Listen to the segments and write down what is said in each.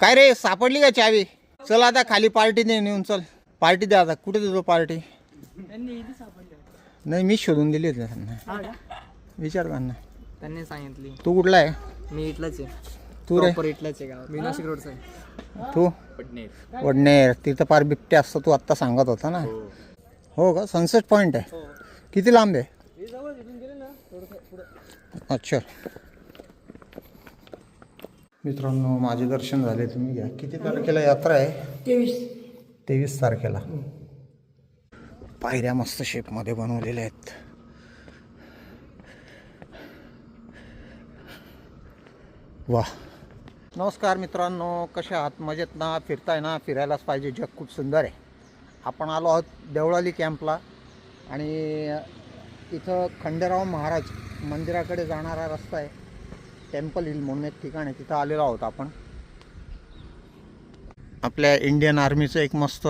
काय रे सापडली का चावी? चल आता खाली पार्टी दे नेऊन चल. पार्टी द्या आता. कुठे देतो पार्टी? नाही मी शोधून दिली होती त्यांना. विचार त्यांना त्यांनी सांगितली. तू कुठला आहे? मी इथलाच आहे. तू रे. प्रॉपर इथलाच आहे गाव मी नाशिक रोडचा आहे. तू? वडनेर तिथं पार बिबटे असतं तू आत्ता सांगत होता ना. हो. का? सनसेट पॉईंट आहे. किती लांब आहे? अच्छा. मित्रांनो माझे दर्शन झाले तुम्ही घ्या. किती तारखेला यात्रा आहे? तेवीस. तेवीस तारखेला. पायऱ्या मस्त शेपमध्ये बनवलेल्या आहेत. वा. नमस्कार मित्रांनो कसे आहात? मजेत ना? फिरताय ना? फिरायलाच पाहिजे. जग खूप सुंदर आहे. आपण आलो आहोत देवळाली कॅम्पला आणि इथं खंडेराव महाराज मंदिराकडे जाणारा रस्ता आहे. टेम्पल हिल म्हणून एक ठिकाण आहे तिथं आलेलो आहोत आपण. आपल्या इंडियन आर्मीचं एक मस्त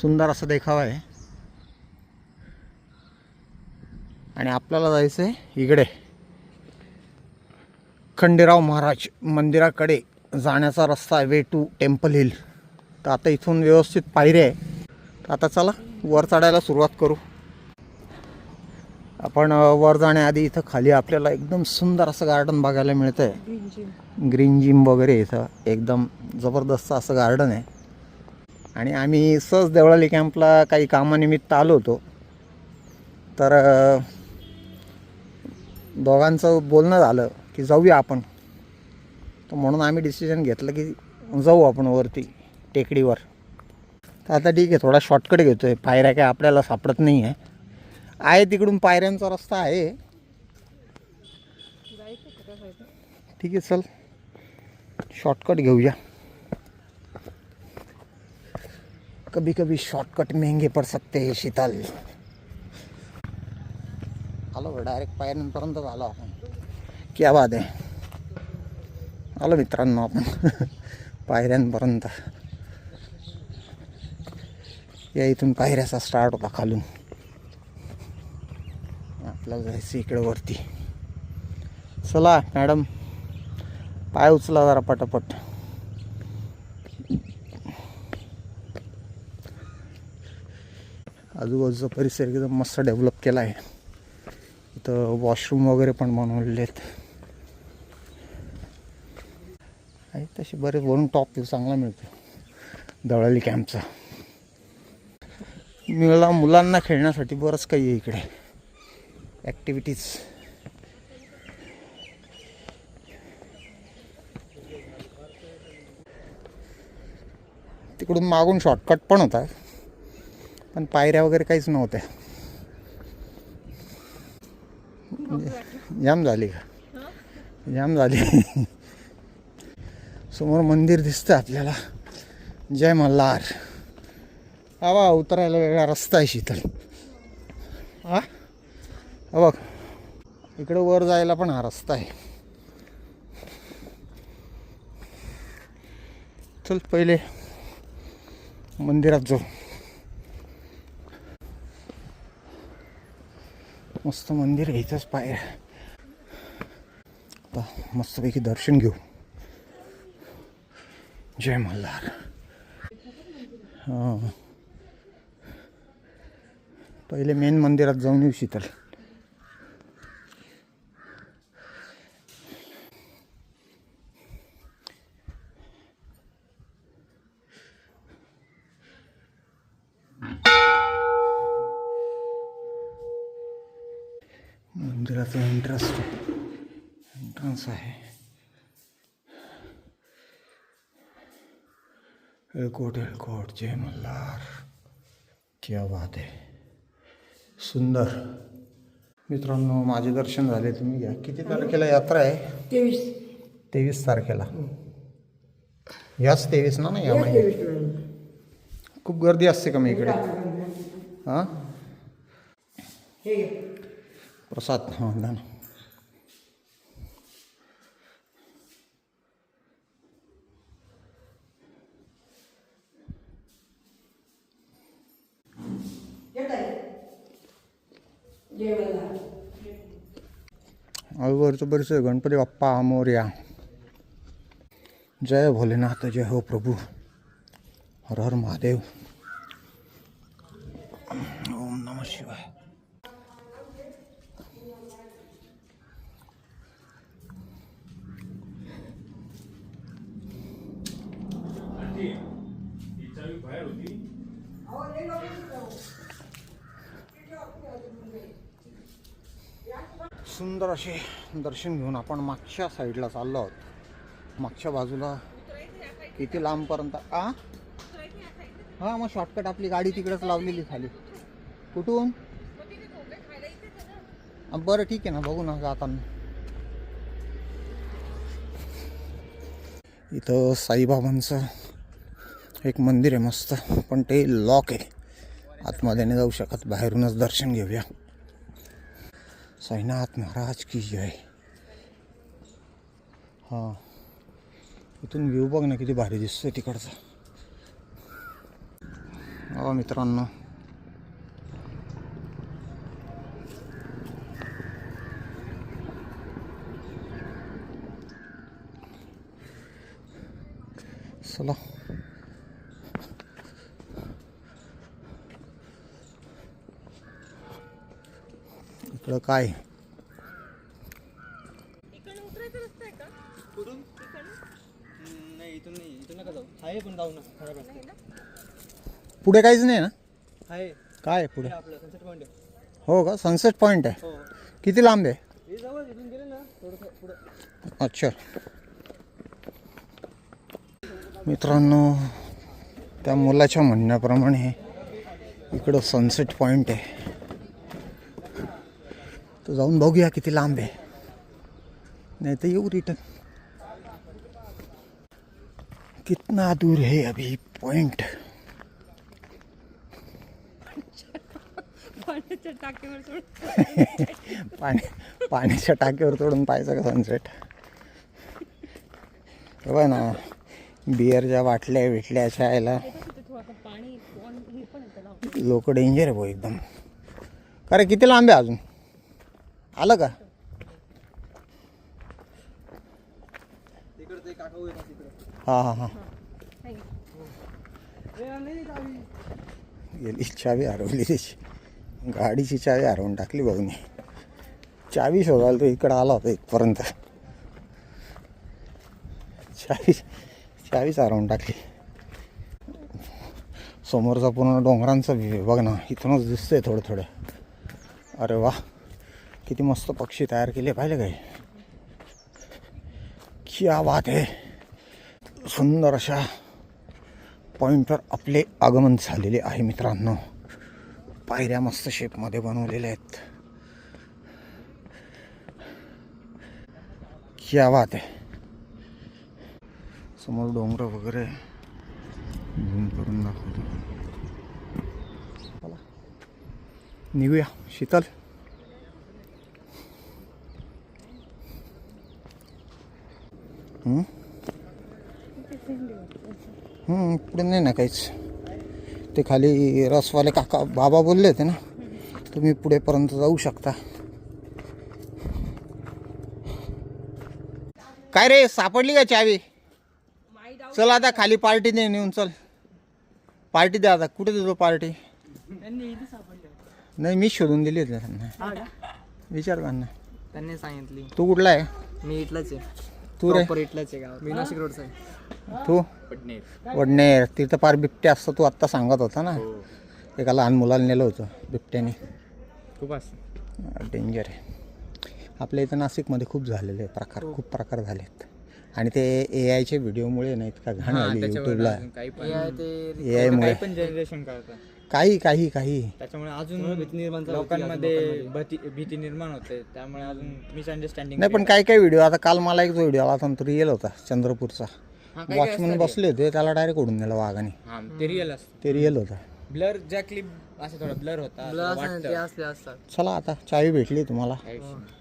सुंदर असं देखावा आहे. आणि आपल्याला जायचं आहे इकडे. खंडेराव महाराज मंदिराकडे जाण्याचा रस्ता आहे वे टू टेम्पल हिल तर आता इथून व्यवस्थित पायऱ्या आहे. तर आता चला वर चढायला सुरुवात करू. आपण वर जाण्याआधी इथं खाली आपल्याला एकदम सुंदर असं गार्डन बघायला मिळतं आहे ग्रीन जिम वगैरे इथं एकदम जबरदस्त असं गार्डन आहे. आणि आम्ही सहज देवळाली कॅम्पला काही कामानिमित्त आलो होतो. तर दोघांचं बोलणं झालं की जाऊया आपण. तर म्हणून आम्ही डिसिजन घेतलं की जाऊ आपण वरती टेकडीवर. तर आता ठीक आहे थोडा शॉर्टकट घेतो आहे पायऱ्या काय आपल्याला सापडत नाही आहे आहे तिकडून पायऱ्यांचा रस्ता आहे. ठीक आहे चल. शॉर्टकट घेऊया. कभी कभी शॉर्टकट महंगे पड़ सकते शीतल. आलो डायरेक्ट पायऱ्यांपर्यंत आलो आपण. क्या बात आहे. आलो मित्रांनो आपण. पायऱ्यांपर्यंत. या इथून पायऱ्याचा स्टार्ट होता खालून. आपल्याला जायचं इकडं वरती. चला मॅडम. पाय उचला जरा पटापट. आजूबाजूचा परिसर एकदम मस्त डेव्हलप केला आहे इथं वॉशरूम वगैरे पण बनवलेले आहेत आणि तसे बरेच वरून टॉप व्ह्यू चांगला मिळतो दवळाली कॅम्पचा मिळाला मुलांना खेळण्यासाठी बरंच काही आहे इकडे. ॲक्टिव्हिटीज तिकडून मागून शॉर्टकट पण होता पण पायऱ्या वगैरे काहीच नव्हत्या. जाम झाली का? जाम झाली. समोर मंदिर दिसतं आपल्याला. जय मल्हार. आवा उतरायला वेगळा रस्ता आहे शीतल. हा बघ. इकडं वर जायला पण हा रस्ता आहे. चल पहिले मंदिरात जाऊ. मस्त मंदिर घ्यायचंच पाय. आता मस्तपैकी दर्शन घेऊ. जय मल्हार. पहिले मेन मंदिरात जाऊन येऊ शीतल. मंदिराचं एंट्रन्स एंट्रन्स आहे एअरकोट एअरकोट जय मल्हार। क्या बात आहे सुंदर। मित्रांनो माझे दर्शन झाले तुम्ही घ्या. किती तारखेला यात्रा आहे? तेवीस. तेवीस तारखेला. याच तेवीस ना ना या महिन्यात? खूप गर्दी असते का मी इकडे? हाँ? प्रसाद हां द्या ना आजूबाजूचं गणपती बाप्पा मोर्या. जय भोलेनाथ जय हो प्रभू. हर हर महादेव. सुंदर असे दर्शन घेऊन आपण मागच्या साईडला चाललो आहोत. मागच्या बाजूला किती लांबपर्यंत? आ? हां मग शॉर्टकट आपली गाडी तिकडेच लावलेली खाली. कुठून? बरं ठीक आहे ना बघू ना जाताना इथं साईबाबांचं एक मंदिर आहे मस्त पण ते लॉक आहे. आतमध्ये नाही जाऊ शकत बाहेरूनच दर्शन घेऊया. साईनाथ महाराज की जय. हां. इथून व्ह्यू बघ ना किती भारी दिसतोय तिकडचा. हो मित्रांनो. चला इकडं काय इकडनं उतरायचा रस्ता आहे का नाही इथून नाही इथून नका जाऊ आहे पण जाऊ ना खराब नाही ना. पुढे काहीच नाही ना? काय आहे पुढे? आपलं सनसेट पॉईंट हो का? सनसेट पॉईंट आहे. हो. किती लांब आहे? जवळ इथून गेले ना थोडंसं पुढं. अच्छा. मित्रांनो त्या मुलाच्या म्हणण्याप्रमाणे इकडं सनसेट पॉईंट आहे. तर जाऊन बघूया किती लांब आहे. नाही तर येऊ रिटर्न कितना दूर है अभी पॉइंट पाण्याच्या टाकीवर सोड पाणी पाण्याच्या टाकीवर तोडून पाहायचं का सनसेट बघा ना बिअरच्या यायला. हे पण येतं लावून. लोक डेंजर आहे भाऊ एकदम. का रे किती लांब आहे अजून? आलं का? हां हां हां. गेली चावी हरवली त्याची गाडीची चावी हरवून टाकली भाऊनी चावी शोधायला तो इकडं आला होता इथपर्यंत. चावी चावीच हरवून टाकली. समोरचा पूर्ण डोंगरांचा व्ह्यू बघ ना इथूनच दिसतंय थोडं थोडं. अरे वा. किती मस्त पक्षी तयार केले पाहिले काय क्या बात आहे. सुंदर अशा पॉईंटवर आपले आगमन झालेले आहे मित्रांनो. पायऱ्या मस्त शेपमध्ये बनवलेल्या आहेत. क्या बात आहे. समोर डोंगर वगैरे झूम करून दाखवतो. निघूया. शीतल. पुढे नाही ना काहीच ते खाली रसवाले काका बाबा बोलले होते ना तुम्ही पुढेपर्यंत जाऊ शकता. काय रे सापडली का चावी? चल आता खाली पार्टी दे नेऊन चल. पार्टी द्या आता. कुठे देतो पार्टी? नाही मी शोधून दिली होती त्यांना. विचार त्यांना त्यांनी सांगितली. तू कुठला आहे? मी इथलाच आहे. तू रे? आहे गाव. मी नाशिक रोडचा आहे. तू? वडनेर. तिथं पार बिबट्या असतं तू आत्ता सांगत होता ना. एका लहान मुलाला नेलं होतं बिबट्याने. खूप असं. डेंजर आहे. आपल्या इथं नाशिकमध्ये खूप झालेले प्रकार खूप प्रकार झालेत. आणि ते ए आयच्या व्हिडिओमुळे ना इतका घाण आली यूट्यूबला काही पण AI ते ए आयमुळे काही पण जनरेशन करतात काही काही काही. त्याच्यामुळे अजून भीती निर्माण झाली होती लोकांमध्ये. भीती भीती निर्माण होते. त्यामुळे अजून मिसअंडरस्टँडिंग नाही पण काही काही व्हिडिओ आता काल मला एक जो व्हिडिओ आला होता तो रिअल होता चंद्रपूरचा. वॉचमन बसले होते त्याला डायरेक्ट ओढून नेलं वाघाने. हा ते रिअल असतं. ते रिअल होता. ब्लर ज्या क्लिप असं थोडा ब्लर होता असं असं वाटतं. ते असले असतात. चला आता चावी भेटली तुम्हाला.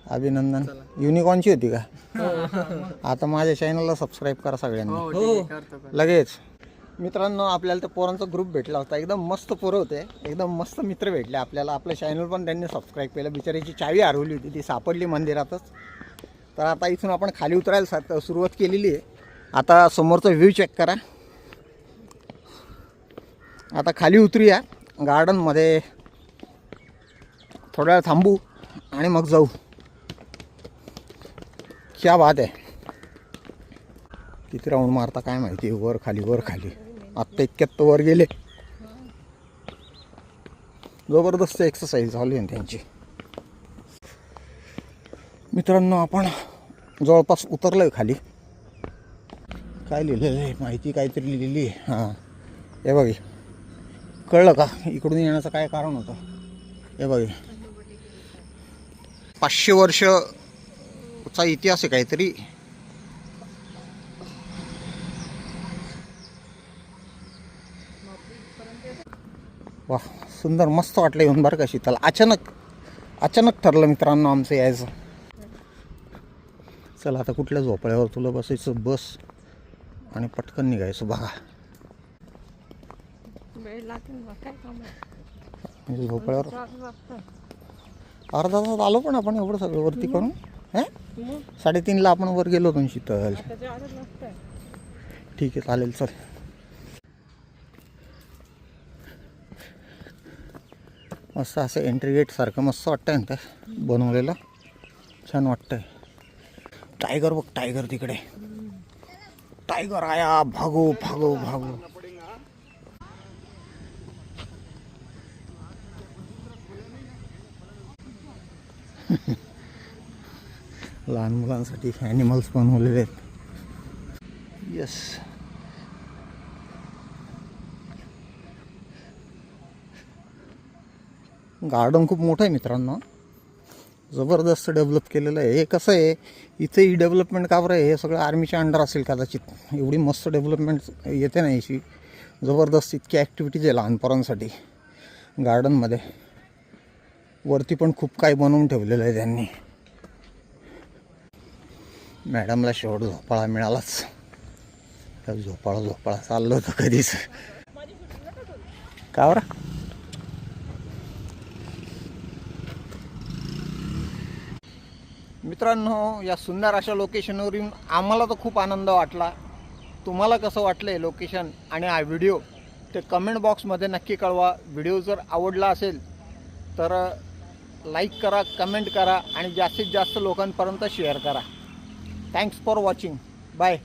अभिनंदन. युनिकॉनची होती का? आता माझ्या चॅनलला सबस्क्राईब करा सगळ्यांनी. हो ठीक आहे, करतो करतो. लगेच. मित्रांनो आपल्याला तर पोरांचा ग्रुप भेटला होता. एकदम मस्त पोरं होते. एकदम मस्त मित्र भेटले आपल्याला. आपलं चॅनल पण त्यांनी सबस्क्राईब केलं. बिचारीची चावी हरवली होती. ती सापडली मंदिरातच. तर आता इथून आपण खाली उतरायला सा- सुरुवात केलेली आहे. आता समोरचा व्ह्यू चेक करा. आता खाली उतरूया. गार्डनमध्ये थोड्या वेळ थांबू आणि मग जाऊ. क्या बात आहे. किती राऊंड मारता काय माहिती? वर खाली वर खाली. आत्ता इतक्यात तो वर गेले. जबरदस्त एक्सरसाइज झाली आहे ना त्यांची. मित्रांनो आपण जवळपास उतरलो आहे खाली. काय लिहिलेलं आहे? माहिती काहीतरी लिहिलेली आहे. हां. हे बघ कळलं का? इकडून येण्याचं काय कारण होतं? हे बघ हे. पाचशे वर्षचा इतिहास आहे काहीतरी. वा सुंदर मस्त वाटलं येऊन बरं का शीतल. अचानक अचानक ठरलं मित्रांनो आमचं यायचं. चल आता कुठल्या झोपळ्यावर तुला बसायचं? बस. आणि पटकन निघायचं बघा. म्हणजे झोपळ्यावर? अर्धा तास आलो पण आपण एवढं सगळं वरती करून. हे? साडेतीनला आपण वर गेलो होतो शीतल. ठीक आहे चालेल चल. मस्त असं एंट्री गेटसारखं मस्त वाटतंय ना ते. बनवलेलं. छान वाटतंय. टायगर बघ टायगर तिकडे. टायगर आया भागो भागो भागो. लहान मुलांसाठी ॲनिमल्स बनवलेले आहेत. येस गार्डन खूप मोठं आहे मित्रांनो. जबरदस्त डेव्हलप केलेलं आहे. हे कसं आहे इथे ही डेव्हलपमेंट का बरं आहे? हे सगळं आर्मीच्या अंडर असेल कदाचित. एवढी मस्त डेव्हलपमेंट येते ना याची. जबरदस्त इतकी ॲक्टिव्हिटीज आहे लहानपणांसाठी गार्डनमध्ये वरती पण खूप काही बनवून ठेवलेलं आहे त्यांनी. मॅडमला शेवट झोपाळा मिळालाच. झोपाळा झोपाळा चाललं होतं कधीच. का बरं? मित्रांनो या सुंदर अशा लोकेशनवर येऊन आम्हाला तर खूप आनंद वाटला. तुम्हाला कसं वाटलं आहे लोकेशन आणि हा व्हिडिओ ते कमेंट बॉक्समध्ये नक्की कळवा. व्हिडिओ जर आवडला असेल तर लाईक करा कमेंट करा आणि जास्तीत जास्त लोकांपर्यंत शेअर करा. Thanks for watching bye